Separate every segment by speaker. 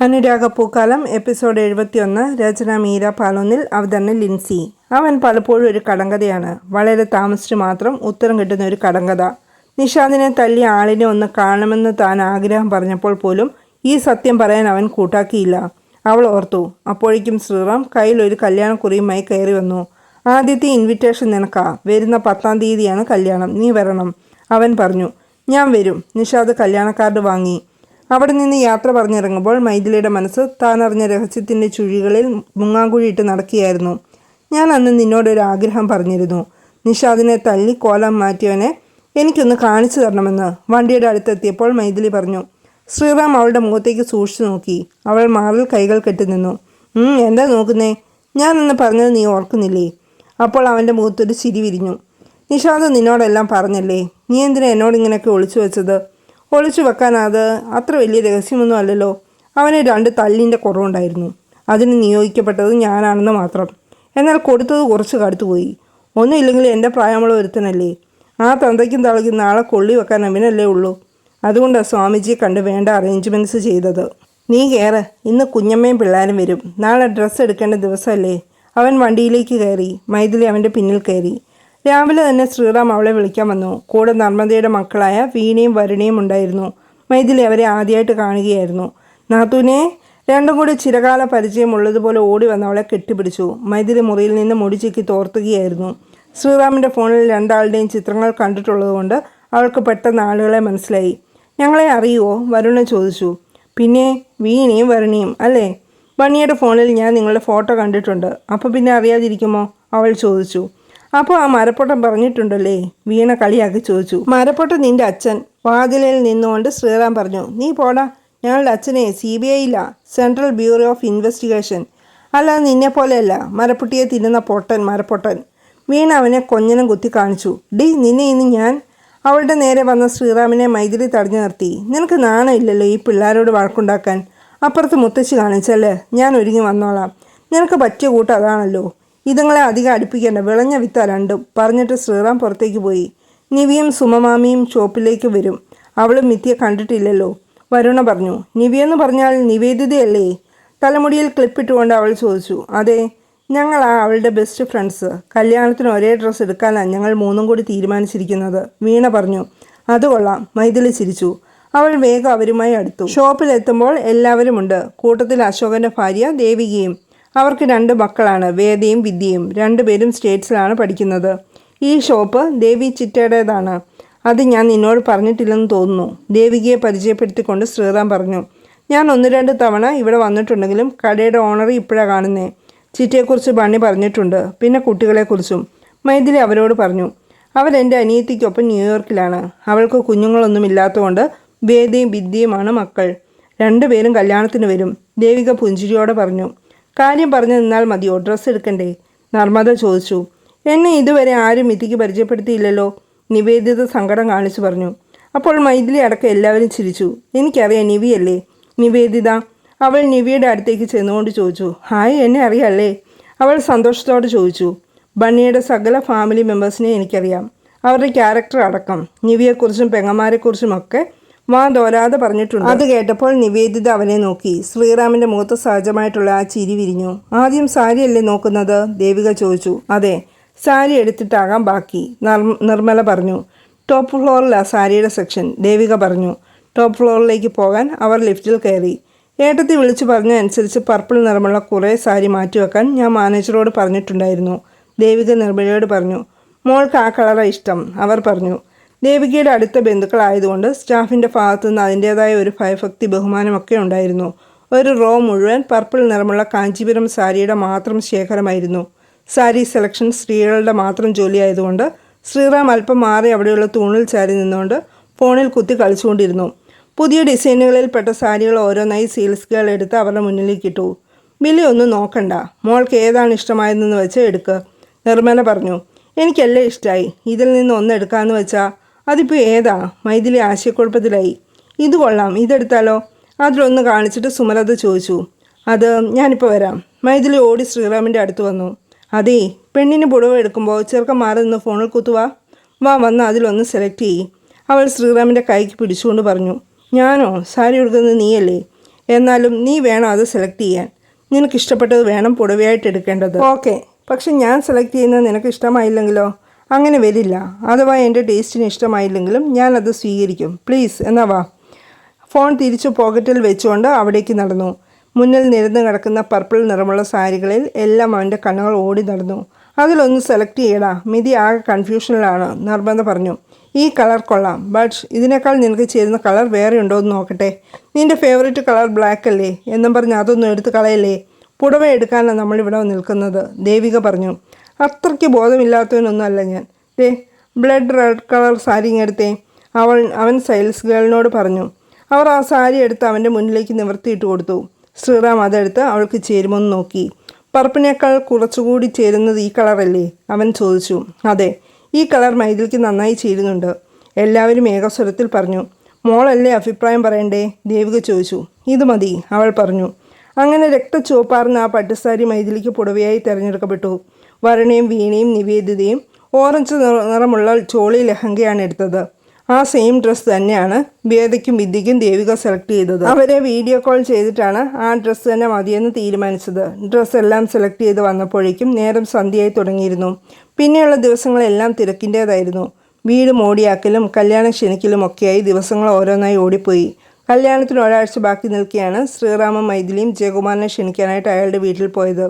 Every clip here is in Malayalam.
Speaker 1: അനുരാഗപ്പൂക്കാലം എപ്പിസോഡ് എഴുപത്തിയൊന്ന് രചന മീര പാലൊന്നിൽ അവതരണ ലിൻസി. അവൻ പലപ്പോഴും ഒരു കടങ്കഥയാണ്. വളരെ താമസിച്ച് മാത്രം ഉത്തരം കിട്ടുന്ന ഒരു കടങ്കഥ. നിഷാദിനെ തല്ലി ആളിനെ ഒന്ന് കാണണമെന്ന് താൻ ആഗ്രഹം പറഞ്ഞപ്പോൾ പോലും ഈ സത്യം പറയാൻ അവൻ കൂട്ടാക്കിയില്ല. അവൾ ഓർത്തു അപ്പോഴേക്കും ശ്രീറാം കയ്യിൽ ഒരു കല്യാണക്കുറിയുമായി കയറി വന്നു. ആദ്യത്തെ ഇൻവിറ്റേഷൻ നിനക്കാ. വരുന്ന പത്താം തീയതിയാണ് കല്യാണം. നീ വരണം. അവൻ പറഞ്ഞു ഞാൻ വരും. നിഷാദ് കല്യാണ കാർഡ് വാങ്ങി. അവിടെ നിന്ന് യാത്ര പറഞ്ഞിറങ്ങുമ്പോൾ മൈഥിലിയുടെ മനസ്സ് താനറിഞ്ഞ രഹസ്യത്തിന്റെ ചുഴികളിൽ മുങ്ങാങ്കുഴിയിട്ട് നടക്കുകയായിരുന്നു. ഞാൻ അന്ന് നിന്നോടൊരു ആഗ്രഹം പറഞ്ഞിരുന്നു. നിഷാദിനെ തല്ലി കോലം മാറ്റിയവനെ എനിക്കൊന്ന് കാണിച്ചു തരണമെന്ന് വണ്ടിയുടെ അടുത്തെത്തിയപ്പോൾ മൈഥിലി പറഞ്ഞു ശ്രീറാം അവളുടെ മുഖത്തേക്ക് സൂക്ഷിച്ചു നോക്കി. അവൾ മാറിൽ കൈകൾ കെട്ടി നിന്നു. "ഉം, എന്താ നോക്കുന്നേ? ഞാൻ അന്ന് പറഞ്ഞത് നീ ഓർക്കുന്നില്ലേ? അപ്പോൾ അവന്റെ മുഖത്തൊരു ചിരി വിരിഞ്ഞു. നിഷാദ് നിന്നോടെല്ലാം പറഞ്ഞല്ലേ? നീ എന്തിനാ എന്നോട് ഇങ്ങനെയൊക്കെ ഒളിച്ചു വെച്ചത്? ഒളിച്ചു വെക്കാൻ അത് അത്ര വലിയ രഹസ്യമൊന്നും അല്ലല്ലോ. അവന് രണ്ട് തല്ലിന്റെ കുറവുണ്ടായിരുന്നു. അതിന് നിയോഗിക്കപ്പെട്ടത് ഞാനാണെന്ന് മാത്രം. എന്നാൽ കൊടുത്തത് കുറച്ച് കടുത്തുപോയി ഒന്നുമില്ലെങ്കിൽ എന്റെ പ്രായമുള്ള ഒരുത്തനല്ലേ. ആ തന്തയ്ക്കും തളയ്ക്കും നാളെ കൊള്ളി വെക്കാൻ അവനല്ലേ ഉള്ളൂ. അതുകൊണ്ടാണ് സ്വാമിജിയെ കണ്ട് വേണ്ട അറേഞ്ച്മെന്റ്സ് ചെയ്തത്. നീ കയറ് ഇന്ന് കുഞ്ഞമ്മയും പിള്ളേരും വരും. നാളെ ഡ്രസ്സ് എടുക്കേണ്ട ദിവസമല്ലേ. അവൻ വണ്ടിയിലേക്ക് കയറി. മൈഥിലി അവന്റെ പിന്നിൽ കയറി. രാവിലെ തന്നെ ശ്രീറാം അവളെ വിളിക്കാൻ വന്നു. കൂടെ നർമ്മദയുടെ മക്കളായ വീണയും വരുണയും ഉണ്ടായിരുന്നു. മൈഥിലി അവരെ ആദ്യമായിട്ട് കാണുകയായിരുന്നു. നാത്തൂനെ രണ്ടും കൂടി ചിരകാല പരിചയമുള്ളതുപോലെ ഓടി വന്ന് അവളെ കെട്ടിപ്പിടിച്ചു. മൈഥിലി മുറിയിൽ നിന്ന് മുടി ചിക്കി തോർത്തുകയായിരുന്നു. ശ്രീറാമിന്റെ ഫോണിൽ രണ്ടാളുടെയും ചിത്രങ്ങൾ കണ്ടിട്ടുള്ളതുകൊണ്ട് അവൾക്ക് പെട്ടെന്ന് ആളുകളെ മനസ്സിലായി. ഞങ്ങളെ അറിയുമോ വരുണ ചോദിച്ചു. പിന്നെ വീണയും വരുണിയും അല്ലേ? ബണ്ണിയുടെ ഫോണിൽ ഞാൻ നിങ്ങളുടെ ഫോട്ടോ കണ്ടിട്ടുണ്ട്. അപ്പോൾ പിന്നെ അറിയാതിരിക്കുമോ? അവൾ ചോദിച്ചു. അപ്പോൾ ആ മരപ്പൊട്ടൻ പറഞ്ഞിട്ടുണ്ടല്ലേ? വീണ കളിയാക്കി ചോദിച്ചു. മരപ്പൊട്ടൻ നിന്റെ അച്ഛൻ. വാതിലിൽ നിന്നുകൊണ്ട് ശ്രീറാം പറഞ്ഞു നീ പോടാ. ഞങ്ങളുടെ അച്ഛനെ സി ബി ഐയില്ല സെൻട്രൽ ബ്യൂറോ ഓഫ് ഇൻവെസ്റ്റിഗേഷൻ. അല്ല നിന്നെ പോലെയല്ല. മരപ്പൊട്ടിയെ തിന്നുന്ന പൊട്ടൻ മരപ്പൊട്ടൻ. വീണ അവനെ കൊഞ്ഞനം കുത്തി കാണിച്ചു. ഡി നിന്നെ ഇന്ന് ഞാൻ അവളുടെ നേരെ വന്ന ശ്രീറാമിനെ മൈതിരി തടഞ്ഞു നിർത്തി. നിനക്ക് നാണമില്ലല്ലോ ഈ പിള്ളേരോട് വഴക്കുണ്ടാക്കാൻ. അപ്പുറത്ത് മുത്തശ്ശി കാണിച്ചല്ലേ? ഞാൻ ഒരുങ്ങി വന്നോളാം. നിനക്ക് പറ്റിയ കൂട്ടം അതാണല്ലോ. ഇതുങ്ങളെ അധികം അടുപ്പിക്കേണ്ട വിളഞ്ഞ വിത്ത രണ്ടും. പറഞ്ഞിട്ട് ശ്രീറാം പുറത്തേക്ക് പോയി. നിവിയും സുമമാമിയും ഷോപ്പിലേക്ക് വരും. അവളും മിത്തിയെ കണ്ടിട്ടില്ലല്ലോ. വരുണ പറഞ്ഞു നിവിയെന്ന് പറഞ്ഞാൽ നിവേദിതയല്ലേ? തലമുടിയിൽ ക്ലിപ്പിട്ടുകൊണ്ട് അവൾ ചോദിച്ചു അതെ ഞങ്ങളാ അവളുടെ ബെസ്റ്റ് ഫ്രണ്ട്സ് കല്യാണത്തിന് ഒരേ ഡ്രസ്സ് എടുക്കാനാണ് ഞങ്ങൾ മൂന്നും കൂടി തീരുമാനിച്ചിരിക്കുന്നത്. വീണ പറഞ്ഞു അത് കൊള്ളാം. മൈഥിലി ചിരിച്ചു. അവൾ വേഗം അവരുമായി അടുത്തു. ഷോപ്പിലെത്തുമ്പോൾ എല്ലാവരുമുണ്ട്. കൂട്ടത്തിൽ അശോകന്റെ ഭാര്യ ദേവികയും അവർക്ക് രണ്ട് മക്കളാണ് വേദയും വിദ്യയും. രണ്ടുപേരും സ്റ്റേറ്റ്സിലാണ് പഠിക്കുന്നത്. ഈ ഷോപ്പ് ദേവി ചിറ്റയുടേതാണ്. അത് ഞാൻ നിന്നോട് പറഞ്ഞിട്ടില്ലെന്ന് തോന്നുന്നു. ദേവികയെ പരിചയപ്പെടുത്തിക്കൊണ്ട് ശ്രീറാം പറഞ്ഞു ഞാൻ ഒന്ന് രണ്ട് തവണ ഇവിടെ വന്നിട്ടുണ്ടെങ്കിലും കടയുടെ ഓണർ ഇപ്പോഴാണ് കാണുന്നേ. ചിറ്റയെക്കുറിച്ച് ബണ്ണി പറഞ്ഞിട്ടുണ്ട് പിന്നെ കുട്ടികളെക്കുറിച്ചും. മൈഥിലി അവരോട് പറഞ്ഞു അവരെന്റെ അനിയത്തിക്കൊപ്പം ന്യൂയോർക്കിലാണ്. അവൾക്ക് കുഞ്ഞുങ്ങളൊന്നും ഇല്ലാത്തതുകൊണ്ട് വേദയും വിദ്യയുമാണ് മക്കൾ. രണ്ടുപേരും കല്യാണത്തിന് വരും. ദേവിക പുഞ്ചിരിയോടെ പറഞ്ഞു കാര്യം പറഞ്ഞു നിന്നാൽ മതിയോ ഡ്രസ്സ് എടുക്കണ്ടേ? നർമ്മദ ചോദിച്ചു. എന്നെ ഇതുവരെ ആരും മിഥിക്ക് പരിചയപ്പെടുത്തിയില്ലല്ലോ നിവേദിത സങ്കടം കാണിച്ചു പറഞ്ഞു. അപ്പോൾ മൈഥിലി അടക്കം എല്ലാവരും ചിരിച്ചു. എനിക്കറിയാം നിവിയല്ലേ? നിവേദിത അവൾ നിവിയുടെ അടുത്തേക്ക് ചെന്നുകൊണ്ട് ചോദിച്ചു. ഹായ് എന്നെ അറിയാല്ലേ? അവൾ സന്തോഷത്തോടെ ചോദിച്ചു. ബണ്ണിയുടെ സകല ഫാമിലി മെമ്പേഴ്സിനെ എനിക്കറിയാം. അവരുടെ ക്യാരക്ടർ അടക്കം. നിവിയെക്കുറിച്ചും പെങ്ങന്മാരെക്കുറിച്ചും ഒക്കെ വാ തോരാതെ പറഞ്ഞിട്ടുണ്ട്. അത് കേട്ടപ്പോൾ നിവേദിത അവനെ നോക്കി. ശ്രീറാമിന്റെ മുഖത്ത് സഹജമായിട്ടുള്ള ആ ചിരി വിരിഞ്ഞു. ആദ്യം സാരിയല്ലേ നോക്കുന്നത്? ദേവിക ചോദിച്ചു. അതെ. സാരി എടുത്തിട്ടാകാം ബാക്കി. നിർമ്മല പറഞ്ഞു. ടോപ്പ് ഫ്ലോറിലാ സാരിയുടെ സെക്ഷൻ ദേവിക പറഞ്ഞു. ടോപ്പ് ഫ്ലോറിലേക്ക് പോകാൻ അവർ ലിഫ്റ്റിൽ കയറി. ഏട്ടത്തി വിളിച്ചു പറഞ്ഞ അനുസരിച്ച് പർപ്പിൾ നിറമുള്ള കുറേ സാരി മാറ്റിവെക്കാൻ ഞാൻ മാനേജറോട് പറഞ്ഞിട്ടുണ്ടായിരുന്നു. ദേവിക നിർമ്മലയോട് പറഞ്ഞു. മോൾക്ക് ആ കളറാണ് ഇഷ്ടം അവർ പറഞ്ഞു. ദേവികയുടെ അടുത്ത ബന്ധുക്കളായതുകൊണ്ട് സ്റ്റാഫിന്റെ ഭാഗത്തു നിന്ന് അതിന്റേതായ ഒരു ഭയഭക്തി ബഹുമാനമൊക്കെ ഉണ്ടായിരുന്നു. ഒരു റോ മുഴുവൻ പർപ്പിൾ നിറമുള്ള കാഞ്ചീപുരം സാരിയുടെ മാത്രം ശേഖരമായിരുന്നു. സാരി സെലക്ഷൻ സ്ത്രീകളുടെ മാത്രം ജോലിയായതുകൊണ്ട് ശ്രീറാം അല്പം മാറി അവിടെയുള്ള തൂണിൽ ചാരി നിന്നുകൊണ്ട് ഫോണിൽ കുത്തി കളിച്ചുകൊണ്ടിരുന്നു. പുതിയ ഡിസൈനുകളിൽ പെട്ട സാരികൾ ഓരോന്നായി സെയിൽസ് ഗേൾ എടുത്ത് അവരുടെ മുന്നിലേക്ക് ഇട്ടു. ബില്ലി ഒന്നും നോക്കണ്ട. മോൾക്ക് ഏതാണ് ഇഷ്ടമായതെന്ന് വെച്ച് എടുക്കുക നിർമ്മല പറഞ്ഞു. എനിക്കെല്ലാം ഇഷ്ടമായി ഇതിൽ നിന്ന് ഒന്ന് എടുക്കാമെന്ന് വെച്ചാൽ അതിപ്പോൾ ഏതാ? മൈഥിലി ആശയക്കുഴപ്പത്തിലായി. ഇത് കൊള്ളാം. ഇതെടുത്താലോ? അതിലൊന്ന് കാണിച്ചിട്ട് സുമലത ചോദിച്ചു. അത് ഞാനിപ്പോൾ വരാം. മൈഥിലി ഓടി ശ്രീറാമിന്റെ അടുത്ത് വന്നു. അതേ പെണ്ണിന് പുടവ എടുക്കുമ്പോൾ ചെറുക്കം മാറി നിന്ന് ഫോണിൽ കുത്തുവാ. വാ വന്ന് അതിലൊന്ന് സെലക്ട് ചെയ്യ്. അവൾ ശ്രീറാമിന്റെ കൈക്ക് പിടിച്ചുകൊണ്ട് പറഞ്ഞു. ഞാനോ? സാരി ഉടുക്കുന്നത് നീയല്ലേ? എന്നാലും നീ വേണം അത് സെലക്ട് ചെയ്യാൻ. നിനക്കിഷ്ടപ്പെട്ടത് വേണം പുടവയായിട്ട് എടുക്കേണ്ടത്. ഓക്കെ. പക്ഷെ ഞാൻ സെലക്ട് ചെയ്യുന്നത് നിനക്ക് ഇഷ്ടമായില്ലെങ്കിലോ? അങ്ങനെ വരില്ല. അഥവാ എന്റെ ടേസ്റ്റിന് ഇഷ്ടമായില്ലെങ്കിലും ഞാൻ അത് സ്വീകരിക്കും. പ്ലീസ് എന്നാ വാ. ഫോൺ തിരിച്ചു പോക്കറ്റിൽ വെച്ചുകൊണ്ട് അവിടേക്ക് നടന്നു. മുന്നിൽ നിരന്ന് കിടക്കുന്ന പർപ്പിൾ നിറമുള്ള സാരികളിൽ എല്ലാം അവന്റെ കണ്ണുകൾ ഓടി നടന്നു. അതിലൊന്ന് സെലക്ട് ചെയ്യടാ. മിതി ആകെ കൺഫ്യൂഷനിലാണ് നിർബന്ധം പറഞ്ഞു. ഈ കളർ കൊള്ളാം ബട്ട് ഇതിനേക്കാൾ നിനക്ക് ചേരുന്ന കളർ വേറെ ഉണ്ടോ എന്ന് നോക്കട്ടെ. നിന്റെ ഫേവറേറ്റ് കളർ ബ്ലാക്ക് അല്ലേ? എന്നും പറഞ്ഞ് അതൊന്നും എടുത്ത് കളയല്ലേ? പുടവ എടുക്കാനാണ് നമ്മളിവിടെ നിൽക്കുന്നത് ദേവിക പറഞ്ഞു. അത്രയ്ക്ക് ബോധമില്ലാത്തവനൊന്നും അല്ല ഞാൻ. ദേ ബ്ലഡ് റെഡ് കളർ സാരി എടുത്തേ. അവൾ അവൻ സെയിൽസ് ഗേളിനോട് പറഞ്ഞു. അവർ ആ സാരി എടുത്ത് അവന്റെ മുന്നിലേക്ക് നിവർത്തിയിട്ട് കൊടുത്തു. ശ്രീറാം അതെടുത്ത് അവൾക്ക് ചേരുമെന്ന് നോക്കി. പർപ്പിനേക്കാൾ കുറച്ചുകൂടി ചേരുന്നത് ഈ കളറല്ലേ അവൻ ചോദിച്ചു. അതെ ഈ കളർ മൈതിൽക്ക് നന്നായി ചേരുന്നുണ്ട്. എല്ലാവരും ഏകസ്വരത്തിൽ പറഞ്ഞു. മോളല്ലേ അഭിപ്രായം പറയണ്ടേ? ദേവിക ചോദിച്ചു. ഇത് മതി അവൾ പറഞ്ഞു. അങ്ങനെ രക്തച്ചുവപ്പാർന്ന ആ പട്ടുസാരി മൈതിലിക്ക് പുടവയായി തിരഞ്ഞെടുക്കപ്പെട്ടു. വരണയും വീണയും നിവേദിതയും ഓറഞ്ച് നിറമുള്ള ചോളി ലഹങ്കയാണ് എടുത്തത്. ആ സെയിം ഡ്രസ്സ് തന്നെയാണ് വേദയ്ക്കും വിദ്യയ്ക്കും ദേവിക സെലക്ട് ചെയ്തത്. അവരെ വീഡിയോ കോൾ ചെയ്തിട്ടാണ് ആ ഡ്രസ്സ് തന്നെ മതിയെന്ന് തീരുമാനിച്ചത്. ഡ്രസ്സ് എല്ലാം സെലക്ട് ചെയ്ത് വന്നപ്പോഴേക്കും നേരം സന്ധ്യയായി തുടങ്ങിയിരുന്നു. പിന്നെയുള്ള ദിവസങ്ങളെല്ലാം തിരക്കിന്റേതായിരുന്നു. വീട് മോടിയാക്കലും കല്യാണ ക്ഷണിക്കലും ഒക്കെയായി ദിവസങ്ങൾ ഓരോന്നായി ഓടിപ്പോയി. കല്യാണത്തിന് ഒരാഴ്ച ബാക്കി നിൽക്കുകയാണ് ശ്രീറാമ മൈഥിലിയും ജയകുമാറിനെ ക്ഷണിക്കാനായിട്ട് അയാളുടെ വീട്ടിൽ പോയത്.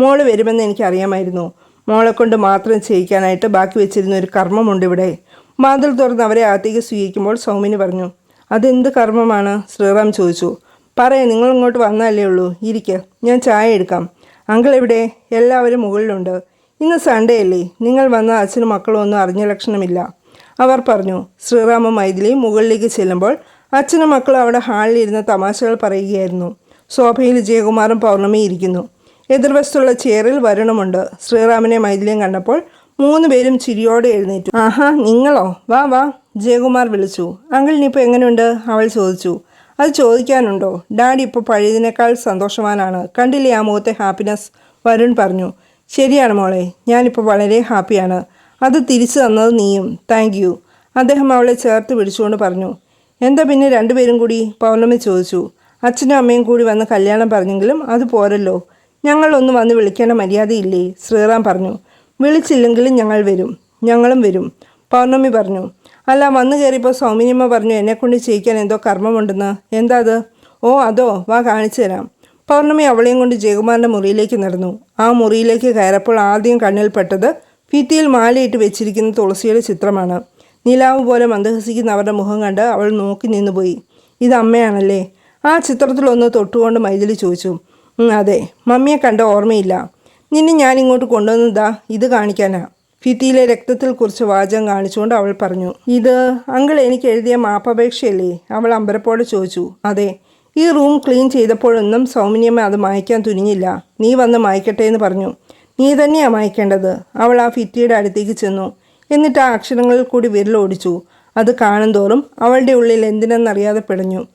Speaker 1: മോൾ വരുമെന്ന് എനിക്കറിയാമായിരുന്നു. മോളെ കൊണ്ട് മാത്രം ചെയ്യിക്കാനായിട്ട് ബാക്കി വെച്ചിരുന്ന ഒരു കർമ്മമുണ്ട് ഇവിടെ. മാതിൽ തുറന്ന് അവരെ അകത്തേക്ക് സ്വീകരിക്കുമ്പോൾ സൗമിനി പറഞ്ഞു അതെന്ത് കർമ്മമാണ്? ശ്രീറാം ചോദിച്ചു. പറയേ നിങ്ങൾ ഇങ്ങോട്ട് വന്നല്ലേ ഉള്ളൂ. ഇരിക്ക. ഞാൻ ചായ എടുക്കാം. അങ്കിൾ എവിടെ? എല്ലാവരും മുകളിലുണ്ട്. ഇന്ന് സൺഡേ അല്ലേ? നിങ്ങൾ വന്ന അച്ഛനും മക്കളും ഒന്നും അറിഞ്ഞ ലക്ഷണമില്ല. അവർ പറഞ്ഞു ശ്രീറാമും മൈഥിലിയും മുകളിലേക്ക് ചെല്ലുമ്പോൾ അച്ഛനും മക്കളും അവിടെ ഹാളിലിരുന്ന് തമാശകൾ പറയുകയായിരുന്നു. ശോഭയിൽ ജയകുമാറും പൗർണമി ഇരിക്കുന്നു. എതിർവശത്തുള്ള ചെയറിൽ വരണമുണ്ട്. ശ്രീറാമിനെ മൈഥിലിയും കണ്ടപ്പോൾ മൂന്ന് പേരും ചിരിയോടെ എഴുന്നേറ്റു. ആഹാ നിങ്ങളോ? വാ വാ ജയകുമാർ വിളിച്ചു. അങ്കിൾ ഇനിയിപ്പോൾ എങ്ങനെയുണ്ട്? അവൾ ചോദിച്ചു. അത് ചോദിക്കാനുണ്ടോ? ഡാഡി ഇപ്പോൾ പഴയതിനേക്കാൾ സന്തോഷവാനാണ്. കണ്ടില്ലേ ആ മുഖത്തെ ഹാപ്പിനെസ് വരുൺ പറഞ്ഞു. ശരിയാണ് മോളെ ഞാനിപ്പോൾ വളരെ ഹാപ്പിയാണ്. അത് തിരിച്ചു തന്നത് നീയും. Thank you. അദ്ദേഹം അവളെ ചേർത്ത് പിടിച്ചുകൊണ്ട് പറഞ്ഞു. എന്താ പിന്നെ രണ്ടുപേരും കൂടി? പൗർണമി ചോദിച്ചു. അച്ഛനും അമ്മയും കൂടി വന്ന് കല്യാണം പറഞ്ഞെങ്കിലും അത് പോരല്ലോ. ഞങ്ങളൊന്ന് വന്ന് വിളിക്കേണ്ട മര്യാദയില്ലേ? ശ്രീറാം പറഞ്ഞു. വിളിച്ചില്ലെങ്കിലും ഞങ്ങൾ വരും. ഞങ്ങളും വരും. പൗർണമി പറഞ്ഞു. അല്ല വന്നു കയറിയപ്പോൾ സൗമിനിയമ്മ പറഞ്ഞു എന്നെക്കൊണ്ട് ചെയ്യിക്കാൻ എന്തോ കർമ്മമുണ്ടെന്ന്. എന്താ അത്? ഓ അതോ. വാ കാണിച്ചു തരാം. പൗർണമി അവളെയും കൊണ്ട് ജയകുമാറിന്റെ മുറിയിലേക്ക് നടന്നു. ആ മുറിയിലേക്ക് കയറപ്പോൾ ആദ്യം കണ്ണിൽപ്പെട്ടത് ഭിത്തിയിൽ മാലയിട്ട് വെച്ചിരിക്കുന്ന തുളസിയുടെ ചിത്രമാണ്. നിലാവ് പോലെ മന്ദഹസിക്കുന്ന അവരുടെ മുഖം കണ്ട് അവൾ നോക്കി നിന്നുപോയി. ഇത് അമ്മയാണല്ലേ? ആ ചിത്രത്തിലൊന്ന് തൊട്ടുകൊണ്ട് മൈഥിലി ചോദിച്ചു. "ഉം, അതെ. മമ്മിയെ കണ്ട ഓർമ്മയില്ല. നിന്നെ ഞാൻ ഇങ്ങോട്ട് കൊണ്ടുവന്നതാ ഇത് കാണിക്കാനാ. ഭിത്തിയിലെ രക്തത്തിൽ കുറിച്ച് വാചകം കാണിച്ചുകൊണ്ട് അവൾ പറഞ്ഞു ഇത് അങ്കിൾ എനിക്ക് എഴുതിയ മാപ്പപേക്ഷയല്ലേ? അവൾ അമ്പരപ്പോടെ ചോദിച്ചു അതെ. ഈ റൂം ക്ലീൻ ചെയ്തപ്പോഴൊന്നും സൗമിനിയമ്മ അത് മായ്ക്കാൻ തുനിഞ്ഞില്ല. നീ വന്ന് മായ്ക്കട്ടെ എന്ന് പറഞ്ഞു. നീ തന്നെയാ മായ്ക്കേണ്ടത്. അവൾ ആ ഫിറ്റിയുടെ അടുത്തേക്ക് ചെന്നു. എന്നിട്ട് ആ അക്ഷരങ്ങളിൽ കൂടി വിരലോടിച്ചു അത് കാണുന്തോറും അവളുടെ ഉള്ളിൽ എന്തിനെന്നറിയാതെ പിടഞ്ഞു.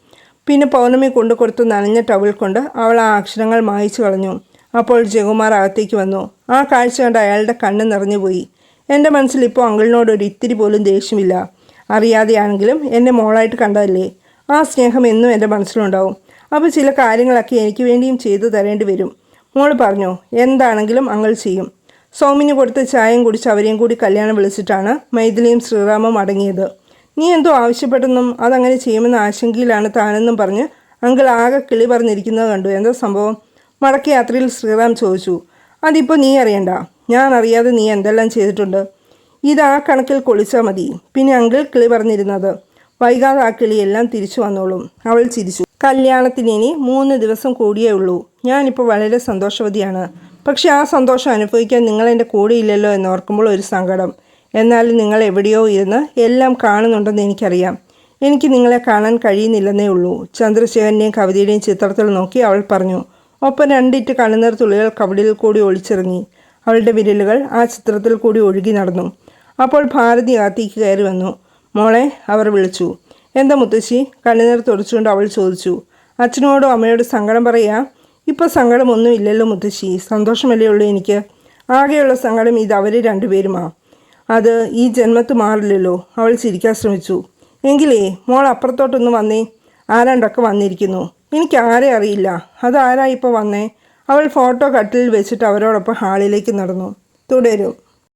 Speaker 1: പിന്നെ പൗർണമി കൊണ്ടു കൊടുത്ത് നനഞ്ഞ ടവൽ കൊണ്ട് അവൾ ആ അക്ഷരങ്ങൾ മായിച്ചു കളഞ്ഞു. അപ്പോൾ ജയകുമാർ അകത്തേക്ക് വന്നു. ആ കാഴ്ച കണ്ട് അയാളുടെ കണ്ണ് നിറഞ്ഞുപോയി എന്റെ മനസ്സിൽ ഇപ്പോൾ അങ്കിളിനോട് ഒരു ഇത്തിരി പോലും ദേഷ്യമില്ല. അറിയാതെയാണെങ്കിലും എന്നെ മോളായിട്ട് കണ്ടതല്ലേ? ആ സ്നേഹം എന്നും എന്റെ മനസ്സിലുണ്ടാവും. അപ്പോൾ ചില കാര്യങ്ങളൊക്കെ എനിക്ക് വേണ്ടിയും ചെയ്തു തരേണ്ടി വരും. മോൾ പറഞ്ഞു എന്താണെങ്കിലും അങ്ങൾ ചെയ്യും. സൗമിന് കൊടുത്ത ചായയും കുടിച്ച് അവരെയും കൂടി കല്യാണം വിളിച്ചിട്ടാണ് മൈഥിലിയും ശ്രീറാമും അടങ്ങിയത്. നീ എന്തോ ആവശ്യപ്പെട്ടെന്നും അതങ്ങനെ ചെയ്യുമെന്ന ആശങ്കയിലാണ് താനെന്നും പറഞ്ഞ് അങ്കിൾ ആകെ കിളി പറഞ്ഞിരിക്കുന്നത് കണ്ടു. എന്താ സംഭവം? മടക്ക യാത്രയിൽ ശ്രീറാം ചോദിച്ചു. അതിപ്പോൾ നീ അറിയണ്ട. ഞാൻ അറിയാതെ നീ എന്തെല്ലാം ചെയ്തിട്ടുണ്ട്. ഇത് ആ കണക്കിൽ കൊളിച്ചാൽ മതി. പിന്നെ അങ്കിൾ കിളി പറഞ്ഞിരുന്നത് വൈകാതെ ആ കിളിയെല്ലാം തിരിച്ചു വന്നോളും. അവൾ ചിരിച്ചു. കല്യാണത്തിന് ഇനി മൂന്ന് ദിവസം കൂടിയേ ഉള്ളൂ. ഞാനിപ്പോൾ വളരെ സന്തോഷവതിയാണ്. പക്ഷേ ആ സന്തോഷം അനുഭവിക്കാൻ നിങ്ങളെന്റെ കൂടെയില്ലല്ലോ എന്നോർക്കുമ്പോൾ ഒരു സങ്കടം. എന്നാലും നിങ്ങൾ എവിടെയോ ഇരുന്ന് എല്ലാം കാണുന്നുണ്ടെന്ന് എനിക്കറിയാം. എനിക്ക് നിങ്ങളെ കാണാൻ കഴിയുന്നില്ലെന്നേ ഉള്ളൂ. ചന്ദ്രശേഖരന്റെയും കവിതയുടെയും ചിത്രത്തിൽ നോക്കി അവൾ പറഞ്ഞു ഒപ്പം രണ്ടിറ്റ് കണ്ണുനീർ തുള്ളികൾ കവിളിൽ കൂടി ഒളിച്ചിറങ്ങി. അവളുടെ വിരലുകൾ ആ ചിത്രത്തിൽ കൂടി ഒഴുകി നടന്നു. അപ്പോൾ ഭാരതി അകത്തേക്ക് കയറി വന്നു. മോളെ അവർ വിളിച്ചു. എന്താ മുത്തശ്ശി? കണ്ണുനീർ തുടച്ചുകൊണ്ട് അവൾ ചോദിച്ചു. അച്ഛനോടോ അമ്മയോടും സങ്കടം പറയാ? ഇപ്പോൾ സങ്കടമൊന്നും ഇല്ലല്ലോ മുത്തശ്ശി. സന്തോഷമല്ലേ ഉള്ളൂ എനിക്ക്? ആകെയുള്ള സങ്കടം ഇത് അവർ രണ്ടുപേരുമാ. അത് ഈ ജന്മത്ത് മാറില്ലല്ലോ. അവൾ ചിരിക്കാൻ ശ്രമിച്ചു. എങ്കിലേ മോൾ അപ്പുറത്തോട്ടൊന്ന് വന്നേ. ആരാണ്ടൊക്കെ വന്നിരിക്കുന്നു? എനിക്ക് ആരെ അറിയില്ല. അതാരാ ഇപ്പോൾ വന്നേ? അവൾ ഫോട്ടോ കട്ടിലിൽ വെച്ചിട്ട് അവരോടൊപ്പം ഹാളിലേക്ക് നടന്നു. തുടരും.